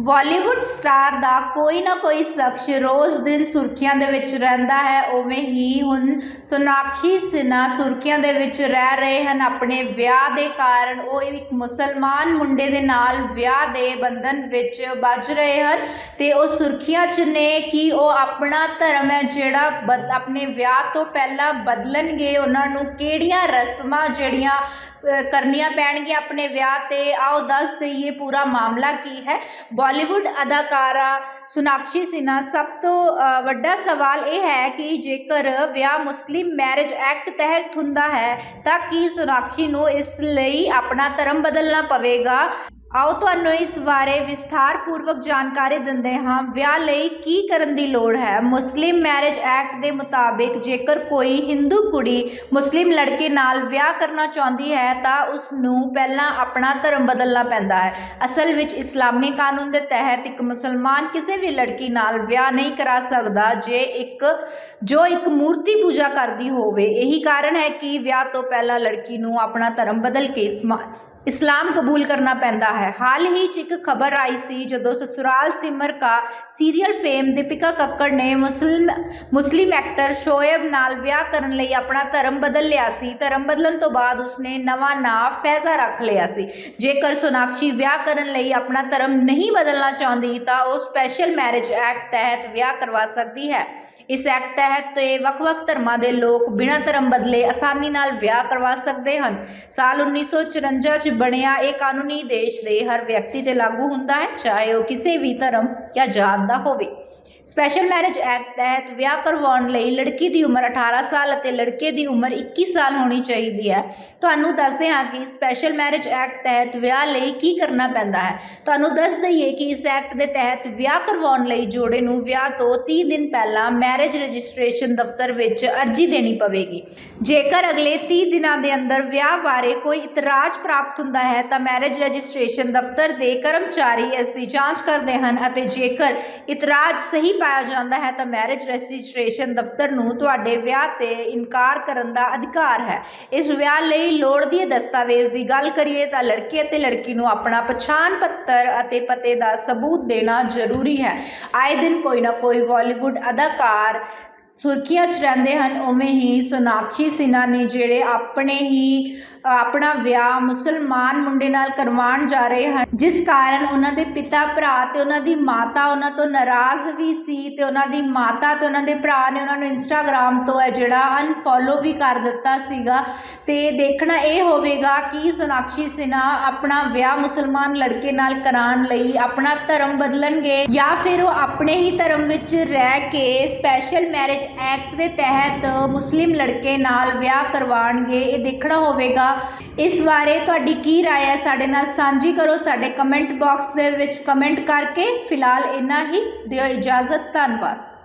Bollywood star ਦਾ ਕੋਈ ਨਾ ਕੋਈ ਸ਼ਖਸ ਰੋਜ਼ ਦਿਨ ਸੁਰਖੀਆਂ ਦੇ ਵਿੱਚ ਰਹਿੰਦਾ ਹੈ, ਉਵੇਂ ਹੀ ਹੁਣ ਸੋਨਾਖੀ ਸਿਨਹਾ ਸੁਰਖੀਆਂ ਦੇ ਵਿੱਚ ਰਹਿ ਰਹੇ ਹਨ। ਆਪਣੇ ਵਿਆਹ ਦੇ ਕਾਰਨ ਉਹ ਇੱਕ ਮੁਸਲਮਾਨ ਮੁੰਡੇ ਦੇ ਨਾਲ ਵਿਆਹ ਦੇ ਬੰਧਨ ਵਿੱਚ ਬੱਝ ਰਹੇ ਹਨ ਤੇ ਉਹ ਸੁਰਖੀਆਂ 'ਚ ਨੇ ਕਿ ਉਹ ਆਪਣਾ ਧਰਮ ਹੈ ਜਿਹੜਾ ਬਦ- ਆਪਣੇ ਵਿਆਹ ਤੋਂ ਪਹਿਲਾਂ ਬਦਲਣਗੇ। ਉਹਨਾਂ ਨੂੰ ਕਿਹੜੀਆਂ ਰਸਮਾਂ ਜਿਹੜੀਆਂ ਕਰਨੀਆਂ ਪੈਣਗੀਆਂ ਆਪਣੇ ਵਿਆਹ ਤੇ। ਆਓ ਦੱਸ ਦਈਏ ਪੂਰਾ ਮਾਮਲਾ ਕੀ ਹੈ। ਬਾਲੀਵੁੱਡ ਅਦਾਕਾਰਾ ਸੋਨਾਕਸ਼ੀ ਸਿਨਹਾ, ਸਭ ਤੋਂ ਵੱਡਾ ਸਵਾਲ ਇਹ ਹੈ ਕਿ ਜੇਕਰ ਵਿਆਹ ਮੁਸਲਿਮ ਮੈਰਿਜ ਐਕਟ ਤਹਿਤ ਹੁੰਦਾ ਹੈ, ਤਾਂ ਕੀ ਸੋਨਾਕਸ਼ੀ ਨੂੰ ਇਸ ਲਈ ਆਪਣਾ ਧਰਮ ਬਦਲਣਾ ਪਵੇਗਾ? ਆਓ ਤੁਹਾਨੂੰ ਇਸ ਬਾਰੇ ਵਿਸਥਾਰਪੂਰਵਕ ਜਾਣਕਾਰੀ ਦਿੰਦੇ ਹਾਂ। ਵਿਆਹ ਲਈ ਕੀ ਕਰਨ ਦੀ ਲੋੜ ਹੈ? ਮੁਸਲਿਮ ਮੈਰਿਜ ਐਕਟ ਦੇ ਮੁਤਾਬਿਕ ਜੇਕਰ ਕੋਈ ਹਿੰਦੂ ਕੁੜੀ ਮੁਸਲਿਮ ਲੜਕੇ ਨਾਲ ਵਿਆਹ ਕਰਨਾ ਚਾਹੁੰਦੀ ਹੈ, ਤਾਂ ਉਸ ਨੂੰ ਪਹਿਲਾਂ ਆਪਣਾ ਧਰਮ ਬਦਲਣਾ ਪੈਂਦਾ ਹੈ। ਅਸਲ ਵਿੱਚ ਇਸਲਾਮੀ ਕਾਨੂੰਨ ਦੇ ਤਹਿਤ ਇੱਕ ਮੁਸਲਮਾਨ ਕਿਸੇ ਵੀ ਲੜਕੀ ਨਾਲ ਵਿਆਹ ਨਹੀਂ ਕਰਾ ਸਕਦਾ, ਜੇ ਇੱਕ, ਜੋ ਇੱਕ ਮੂਰਤੀ ਪੂਜਾ ਕਰਦੀ ਹੋਵੇ। ਇਹੀ ਕਾਰਨ ਹੈ ਕਿ ਵਿਆਹ ਤੋਂ ਪਹਿਲਾਂ ਲੜਕੀ ਨੂੰ ਆਪਣਾ ਧਰਮ ਬਦਲ ਕੇ ਇਸਮਾ ਇਸਲਾਮ ਕਬੂਲ ਕਰਨਾ ਪੈਂਦਾ ਹੈ। ਹਾਲ ਹੀ 'ਚ ਇੱਕ ਖਬਰ ਆਈ ਸੀ, ਜਦੋਂ ਸਸੁਰਾਲ ਸਿਮਰ ਕਾ ਸੀਰੀਅਲ ਫੇਮ ਦੀਪਿਕਾ ਕੱਕੜ ਨੇ ਮੁਸਲਿਮ ਮੁਸਲਿਮ ਐਕਟਰ ਸ਼ੋਏਬ ਨਾਲ ਵਿਆਹ ਕਰਨ ਲਈ ਆਪਣਾ ਧਰਮ ਬਦਲ ਲਿਆ ਸੀ। ਧਰਮ ਬਦਲਣ ਤੋਂ ਬਾਅਦ ਉਸਨੇ ਨਵਾਂ ਨਾਂ ਫੈਜ਼ਾ ਰੱਖ ਲਿਆ ਸੀ। ਜੇਕਰ ਸੋਨਾਕਸ਼ੀ ਵਿਆਹ ਕਰਨ ਲਈ ਆਪਣਾ ਧਰਮ ਨਹੀਂ ਬਦਲਣਾ ਚਾਹੁੰਦੀ, ਤਾਂ ਉਹ ਸਪੈਸ਼ਲ ਮੈਰਿਜ ਐਕਟ ਤਹਿਤ ਵਿਆਹ ਕਰਵਾ ਸਕਦੀ ਹੈ। ਇਸ ਐਕਟ ਤਹਿਤ ਤੇ ਵੱਖ-ਵੱਖ ਧਰਮਾਂ ਦੇ ਲੋਕ ਬਿਨਾਂ ਧਰਮ ਬਦਲੇ ਆਸਾਨੀ ਨਾਲ ਵਿਆਹ ਕਰਵਾ ਸਕਦੇ ਹਨ। ਸਾਲ 1954 ਚ ਬਣਿਆ ਇਹ ਕਾਨੂੰਨੀ ਦੇਸ਼ ਦੇ ਹਰ ਵਿਅਕਤੀ ਤੇ ਲਾਗੂ ਹੁੰਦਾ ਹੈ, ਚਾਹੇ ਉਹ ਕਿਸੇ ਵੀ ਧਰਮ ਜਾਂ ਜਾਤ ਦਾ ਹੋਵੇ। ਸਪੈਸ਼ਲ ਮੈਰਿਜ ਐਕਟ ਤਹਿਤ ਵਿਆਹ ਕਰਵਾਉਣ ਲਈ ਲੜਕੀ ਦੀ ਉਮਰ 18 ਸਾਲ ਅਤੇ ਲੜਕੇ ਦੀ ਉਮਰ 21 ਸਾਲ ਹੋਣੀ ਚਾਹੀਦੀ ਹੈ। ਤੁਹਾਨੂੰ ਦੱਸਦੇ ਹਾਂ ਕਿ ਸਪੈਸ਼ਲ ਮੈਰਿਜ ਐਕਟ ਤਹਿਤ ਵਿਆਹ ਲਈ ਕੀ ਕਰਨਾ ਪੈਂਦਾ ਹੈ। ਤੁਹਾਨੂੰ ਦੱਸ ਦਈਏ ਕਿ ਇਸ ਐਕਟ ਦੇ ਤਹਿਤ ਵਿਆਹ ਕਰਵਾਉਣ ਲਈ ਜੋੜੇ ਨੂੰ ਵਿਆਹ ਤੋਂ 30 ਦਿਨ ਪਹਿਲਾਂ ਮੈਰਿਜ ਰਜਿਸਟ੍ਰੇਸ਼ਨ ਦਫ਼ਤਰ ਵਿੱਚ ਅਰਜ਼ੀ ਦੇਣੀ ਪਵੇਗੀ। ਜੇਕਰ ਅਗਲੇ 30 ਦਿਨਾਂ ਦੇ ਅੰਦਰ ਵਿਆਹ ਬਾਰੇ ਕੋਈ ਇਤਰਾਜ਼ ਪ੍ਰਾਪਤ ਹੁੰਦਾ ਹੈ ਤਾਂ ਮੈਰਿਜ ਰਜਿਸਟ੍ਰੇਸ਼ਨ ਦਫ਼ਤਰ ਦੇ ਕਰਮਚਾਰੀ ਇਸ ਦੀ ਜਾਂਚ ਕਰਦੇ ਹਨ ਅਤੇ ਜੇਕਰ ਇਤਰਾਜ਼ ਸਹੀ ਪਾਇਆ ਜਾਂਦਾ ਹੈ ਤਾਂ ਮੈਰਿਜ ਰਜਿਸਟ੍ਰੇਸ਼ਨ ਦਫ਼ਤਰ ਨੂੰ ਤੁਹਾਡੇ ਵਿਆਹ ਤੇ ਇਨਕਾਰ ਕਰਨ ਦਾ ਅਧਿਕਾਰ ਹੈ। ਇਸ ਵਿਆਹ ਲਈ ਲੋੜਦੀ ਦਸਤਾਵੇਜ਼ ਦੀ ਗੱਲ ਕਰੀਏ ਤਾਂ ਲੜਕੇ ਅਤੇ ਲੜਕੀ ਨੂੰ ਆਪਣਾ ਪਛਾਣ ਪੱਤਰ ਅਤੇ ਪਤੇ ਦਾ ਸਬੂਤ ਦੇਣਾ ਜ਼ਰੂਰੀ ਹੈ। ਆਏ ਦਿਨ ਕੋਈ ਨਾ ਕੋਈ ਬਾਲੀਵੁੱਡ ਅਦਾਕਾਰ ਸੁਰਖੀਆਂ 'ਚ ਰਹਿੰਦੇ ਹਨ, ਉਵੇਂ ਹੀ ਸੋਨਾਕਸ਼ੀ ਸਿਨਹਾ ਨੇ ਜਿਹੜੇ ਆਪਣੇ ਹੀ ਆਪਣਾ ਵਿਆਹ ਮੁਸਲਮਾਨ ਮੁੰਡੇ ਨਾਲ ਕਰਵਾਉਣ ਜਾ ਰਹੇ ਹਨ। ਜਿਸ ਕਾਰਨ ਉਹਨਾਂ ਦੇ ਪਿਤਾ, ਭਰਾ ਤੇ ਉਹਨਾਂ ਦੀ ਮਾਤਾ ਉਹਨਾਂ ਤੋਂ ਨਾਰਾਜ਼ ਵੀ ਸੀ ਤੇ ਉਹਨਾਂ ਦੀ ਮਾਤਾ ਤੇ ਉਹਨਾਂ ਦੇ ਭਰਾ ਨੇ ਉਹਨਾਂ ਨੂੰ ਇੰਸਟਾਗ੍ਰam ਤੋਂ ਹੈ ਜਿਹੜਾ ਅਨਫੋਲੋ ਵੀ ਕਰ ਦਿੱਤਾ ਸੀਗਾ। ਤੇ ਦੇਖਣਾ ਇਹ ਹੋਵੇਗਾ ਕਿ ਸੋਨਾਕਸ਼ੀ ਸਿਨਹਾ ਆਪਣਾ ਵਿਆਹ ਮੁਸਲਮਾਨ ਲੜਕੇ ਨਾਲ ਕਰਾਉਣ ਲਈ ਆਪਣਾ ਧਰਮ ਬਦਲਣਗੇ ਜਾਂ ਫਿਰ ਉਹ ਆਪਣੇ ਹੀ ਧਰਮ ਵਿੱਚ ਰਹਿ ਕੇ ਸਪੈਸ਼ਲ ਮੈਰਿਜ ਐਕਟ ਦੇ ਤਹਿਤ ਮੁਸਲਿਮ ਲੜਕੇ ਨਾਲ ਵਿਆਹ ਕਰਵਾਉਣਗੇ। ਇਹ ਦੇਖਣਾ ਹੋਵੇਗਾ ਇਸ ਬਾਰੇ ਤੁਹਾਡੀ ਕੀ رائے ਹੈ ਸਾਡੇ ਨਾਲ ਸਾਂਝੀ ਕਰੋ ਸਾਡੇ ਕਮੈਂਟ ਬਾਕਸ ਦੇ ਵਿੱਚ ਕਮੈਂਟ ਕਰਕੇ ਫਿਲਹਾਲ ਇੰਨਾ ਹੀ ਦਿਓ ਇਜਾਜ਼ਤ ਧੰਨਵਾਦ